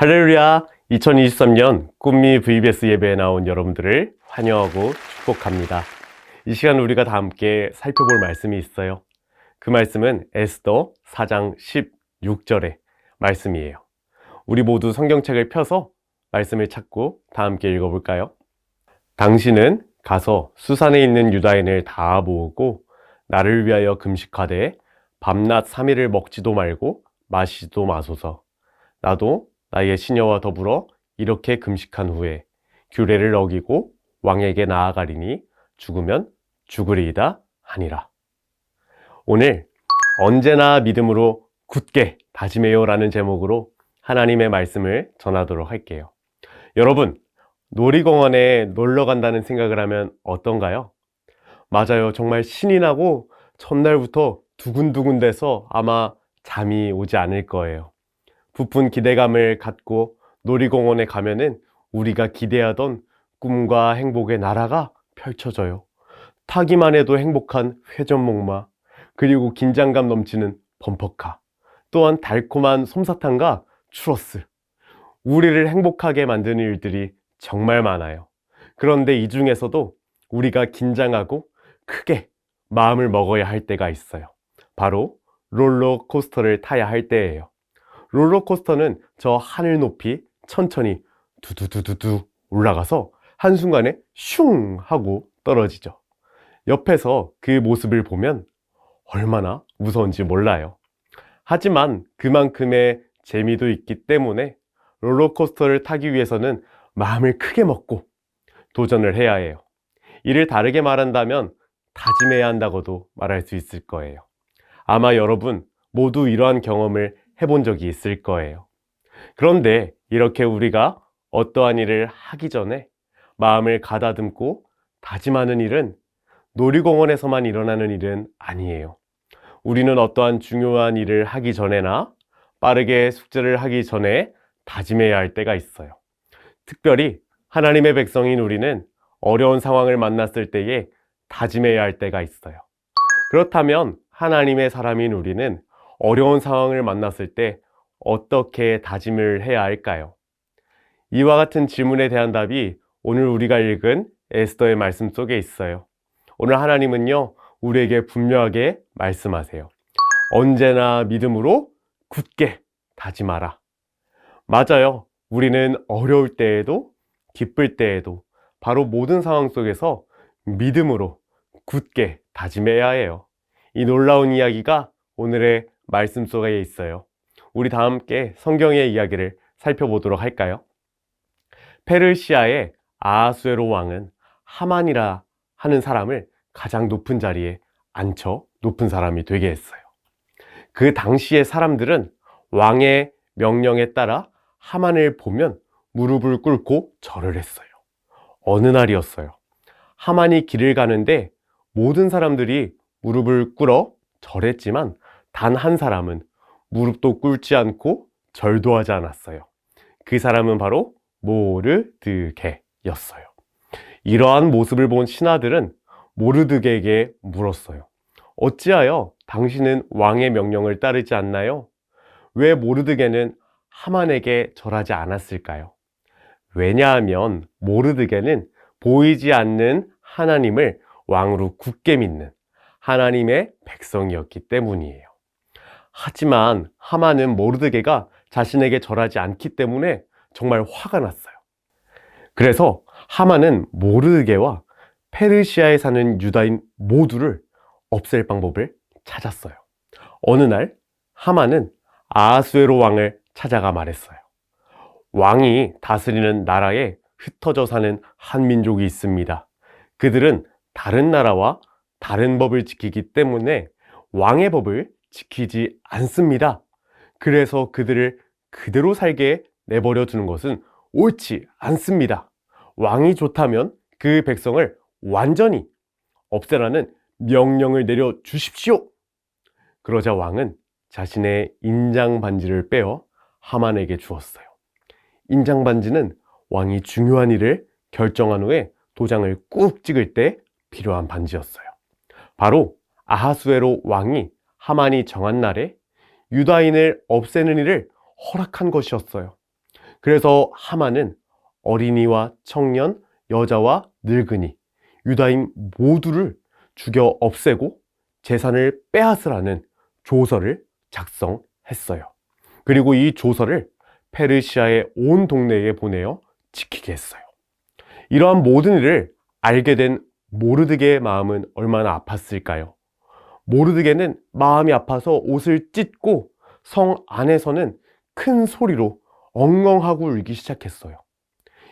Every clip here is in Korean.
할렐루야! 2023년 꿈미 VBS 예배에 나온 여러분들을 환영하고 축복합니다. 이 시간 우리가 다 함께 살펴볼 말씀이 있어요. 그 말씀은 에스더 4장 16절의 말씀이에요. 우리 모두 성경책을 펴서 말씀을 찾고 다 함께 읽어볼까요? 당신은 가서 수산에 있는 유다인을 다 모으고 나를 위하여 금식하되 밤낮 3일을 먹지도 말고 마시지도 마소서. 나도 나의 시녀와 더불어 이렇게 금식한 후에 규례를 어기고 왕에게 나아가리니 죽으면 죽으리이다 하니라. 오늘 언제나 믿음으로 굳게 다짐해요 라는 제목으로 하나님의 말씀을 전하도록 할게요. 여러분, 놀이공원에 놀러 간다는 생각을 하면 어떤가요? 맞아요. 정말 신이 나고 첫날부터 두근두근 돼서 아마 잠이 오지 않을 거예요. 부푼 기대감을 갖고 놀이공원에 가면은 우리가 기대하던 꿈과 행복의 나라가 펼쳐져요. 타기만 해도 행복한 회전목마, 그리고 긴장감 넘치는 범퍼카, 또한 달콤한 솜사탕과 추러스. 우리를 행복하게 만드는 일들이 정말 많아요. 그런데 이 중에서도 우리가 긴장하고 크게 마음을 먹어야 할 때가 있어요. 바로 롤러코스터를 타야 할 때예요. 롤러코스터는 저 하늘 높이 천천히 두두두두두 올라가서 한순간에 슝 하고 떨어지죠. 옆에서 그 모습을 보면 얼마나 무서운지 몰라요. 하지만 그만큼의 재미도 있기 때문에 롤러코스터를 타기 위해서는 마음을 크게 먹고 도전을 해야 해요. 이를 다르게 말한다면 다짐해야 한다고도 말할 수 있을 거예요. 아마 여러분 모두 이러한 경험을 해본 적이 있을 거예요. 그런데 이렇게 우리가 어떠한 일을 하기 전에 마음을 가다듬고 다짐하는 일은 놀이공원에서만 일어나는 일은 아니에요. 우리는 어떠한 중요한 일을 하기 전에나 빠르게 숙제를 하기 전에 다짐해야 할 때가 있어요. 특별히 하나님의 백성인 우리는 어려운 상황을 만났을 때에 다짐해야 할 때가 있어요. 그렇다면 하나님의 사람인 우리는 어려운 상황을 만났을 때 어떻게 다짐을 해야 할까요? 이와 같은 질문에 대한 답이 오늘 우리가 읽은 에스더의 말씀 속에 있어요. 오늘 하나님은요, 우리에게 분명하게 말씀하세요. 언제나 믿음으로 굳게 다짐하라. 맞아요. 우리는 어려울 때에도 기쁠 때에도 바로 모든 상황 속에서 믿음으로 굳게 다짐해야 해요. 이 놀라운 이야기가 오늘의 말씀 속에 있어요. 우리 다 함께 성경의 이야기를 살펴보도록 할까요? 페르시아의 아하수에로 왕은 하만이라 하는 사람을 가장 높은 자리에 앉혀 높은 사람이 되게 했어요. 그 당시의 사람들은 왕의 명령에 따라 하만을 보면 무릎을 꿇고 절을 했어요. 어느 날이었어요. 하만이 길을 가는데 모든 사람들이 무릎을 꿇어 절했지만 단 한 사람은 무릎도 꿇지 않고 절도 하지 않았어요. 그 사람은 바로 모르드게였어요. 이러한 모습을 본 신하들은 모르드게에게 물었어요. 어찌하여 당신은 왕의 명령을 따르지 않나요? 왜 모르드게는 하만에게 절하지 않았을까요? 왜냐하면 모르드게는 보이지 않는 하나님을 왕으로 굳게 믿는 하나님의 백성이었기 때문이에요. 하지만 하만은 모르드게가 자신에게 절하지 않기 때문에 정말 화가 났어요. 그래서 하만은 모르드게와 페르시아에 사는 유다인 모두를 없앨 방법을 찾았어요. 어느 날 하만은 아하수에로 왕을 찾아가 말했어요. 왕이 다스리는 나라에 흩어져 사는 한 민족이 있습니다. 그들은 다른 나라와 다른 법을 지키기 때문에 왕의 법을 지키지 않습니다. 그래서 그들을 그대로 살게 내버려 두는 것은 옳지 않습니다. 왕이 좋다면 그 백성을 완전히 없애라는 명령을 내려 주십시오. 그러자 왕은 자신의 인장 반지를 빼어 하만에게 주었어요. 인장 반지는 왕이 중요한 일을 결정한 후에 도장을 꾹 찍을 때 필요한 반지였어요. 바로 아하수에로 왕이 하만이 정한 날에 유다인을 없애는 일을 허락한 것이었어요. 그래서 하만은 어린이와 청년, 여자와 늙은이, 유다인 모두를 죽여 없애고 재산을 빼앗으라는 조서를 작성했어요. 그리고 이 조서를 페르시아의 온 동네에 보내어 지키게 했어요. 이러한 모든 일을 알게 된 모르드게의 마음은 얼마나 아팠을까요? 모르드게는 마음이 아파서 옷을 찢고 성 안에서는 큰 소리로 엉엉하고 울기 시작했어요.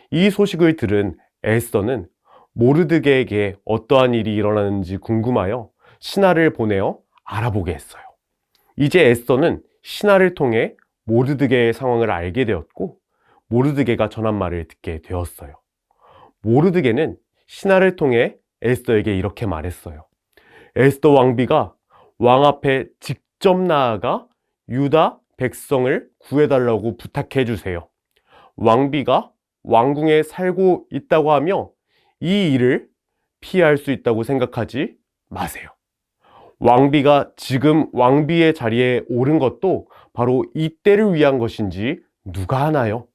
이 소식을 들은 에스더는 모르드게에게 어떠한 일이 일어나는지 궁금하여 신하를 보내어 알아보게 했어요. 이제 에스더는 신하를 통해 모르드게의 상황을 알게 되었고 모르드게가 전한 말을 듣게 되었어요. 모르드게는 신하를 통해 에스더에게 이렇게 말했어요. 에스더 왕비가 왕 앞에 직접 나아가 유다 백성을 구해달라고 부탁해 주세요. 왕비가 왕궁에 살고 있다고 하며 이 일을 피할 수 있다고 생각하지 마세요. 왕비가 지금 왕비의 자리에 오른 것도 바로 이때를 위한 것인지 누가 아나요?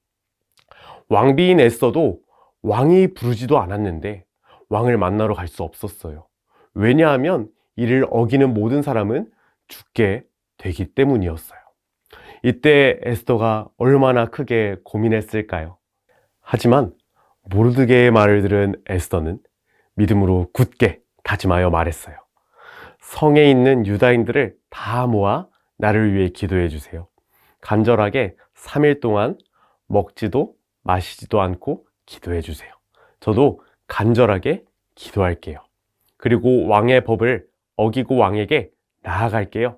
왕비인 에스더도 왕이 부르지도 않았는데 왕을 만나러 갈 수 없었어요. 왜냐하면 이를 어기는 모든 사람은 죽게 되기 때문이었어요. 이때 에스더가 얼마나 크게 고민했을까요? 하지만 모르드게의 말을 들은 에스더는 믿음으로 굳게 다짐하여 말했어요. 성에 있는 유다인들을 다 모아 나를 위해 기도해 주세요. 간절하게 3일 동안 먹지도 마시지도 않고 기도해 주세요. 저도 간절하게 기도할게요. 그리고 왕의 법을 어기고 왕에게 나아갈게요.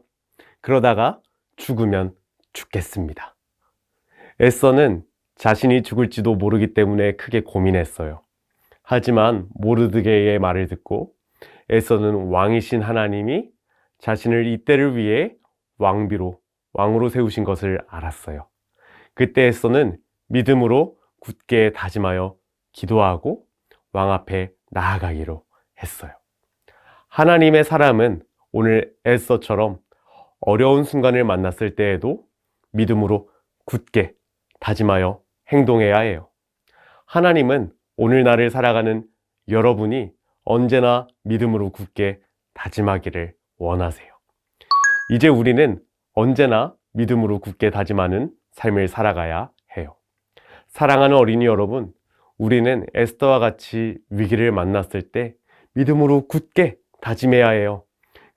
그러다가 죽으면 죽겠습니다. 에서는 자신이 죽을지도 모르기 때문에 크게 고민했어요. 하지만 모르드게의 말을 듣고 에서는 왕이신 하나님이 자신을 이때를 위해 왕비로 왕으로 세우신 것을 알았어요. 그때 에서는 믿음으로 굳게 다짐하여 기도하고 왕 앞에 나아가기로 했어요. 하나님의 사람은 오늘 에서처럼 어려운 순간을 만났을 때에도 믿음으로 굳게 다짐하여 행동해야 해요. 하나님은 오늘날을 살아가는 여러분이 언제나 믿음으로 굳게 다짐하기를 원하세요. 이제 우리는 언제나 믿음으로 굳게 다짐하는 삶을 살아가야 해요. 사랑하는 어린이 여러분, 우리는 에스더와 같이 위기를 만났을 때 믿음으로 굳게 다짐해야 해요.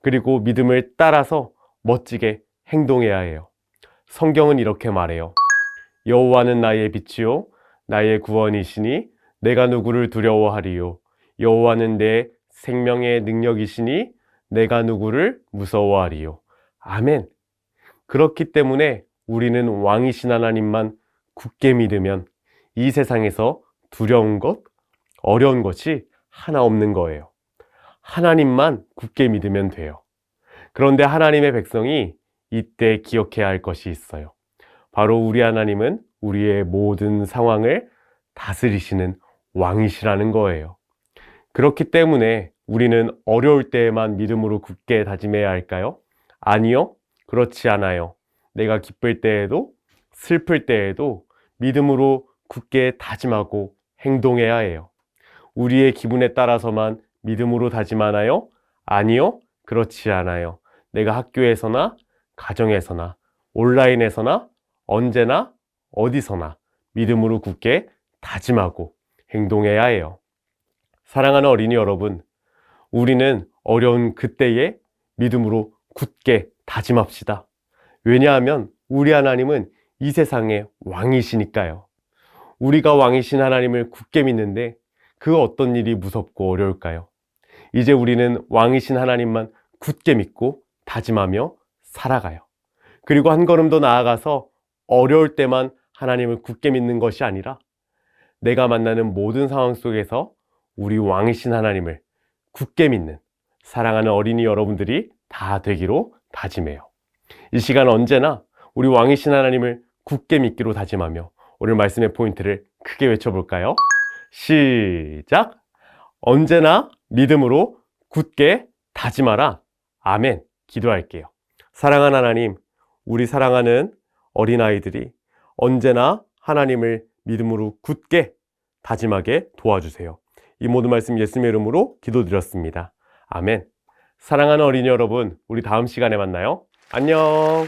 그리고 믿음을 따라서 멋지게 행동해야 해요. 성경은 이렇게 말해요. 여호와는 나의 빛이요 나의 구원이시니 내가 누구를 두려워하리요 여호와는 내 생명의 능력이시니 내가 누구를 무서워하리요 아멘. 그렇기 때문에 우리는 왕이신 하나님만 굳게 믿으면 이 세상에서 두려운 것, 어려운 것이 하나 없는 거예요. 하나님만 굳게 믿으면 돼요. 그런데 하나님의 백성이 이때 기억해야 할 것이 있어요. 바로 우리 하나님은 우리의 모든 상황을 다스리시는 왕이시라는 거예요. 그렇기 때문에 우리는 어려울 때에만 믿음으로 굳게 다짐해야 할까요? 아니요. 그렇지 않아요. 내가 기쁠 때에도 슬플 때에도 믿음으로 굳게 다짐하고 행동해야 해요. 우리의 기분에 따라서만 믿음으로 다짐하나요? 아니요. 그렇지 않아요. 내가 학교에서나 가정에서나 온라인에서나 언제나 어디서나 믿음으로 굳게 다짐하고 행동해야 해요. 사랑하는 어린이 여러분, 우리는 어려운 그때에 믿음으로 굳게 다짐합시다. 왜냐하면 우리 하나님은 이 세상의 왕이시니까요. 우리가 왕이신 하나님을 굳게 믿는데 그 어떤 일이 무섭고 어려울까요? 이제 우리는 왕이신 하나님만 굳게 믿고 다짐하며 살아가요. 그리고 한 걸음 더 나아가서 어려울 때만 하나님을 굳게 믿는 것이 아니라 내가 만나는 모든 상황 속에서 우리 왕이신 하나님을 굳게 믿는 사랑하는 어린이 여러분들이 다 되기로 다짐해요. 이 시간 언제나 우리 왕이신 하나님을 굳게 믿기로 다짐하며 오늘 말씀의 포인트를 크게 외쳐볼까요? 시작! 언제나 믿음으로 굳게 다짐하라. 아멘. 기도할게요. 사랑하는 하나님, 우리 사랑하는 어린아이들이 언제나 하나님을 믿음으로 굳게 다짐하게 도와주세요. 이 모든 말씀 예수님의 이름으로 기도드렸습니다. 아멘. 사랑하는 어린이 여러분, 우리 다음 시간에 만나요. 안녕.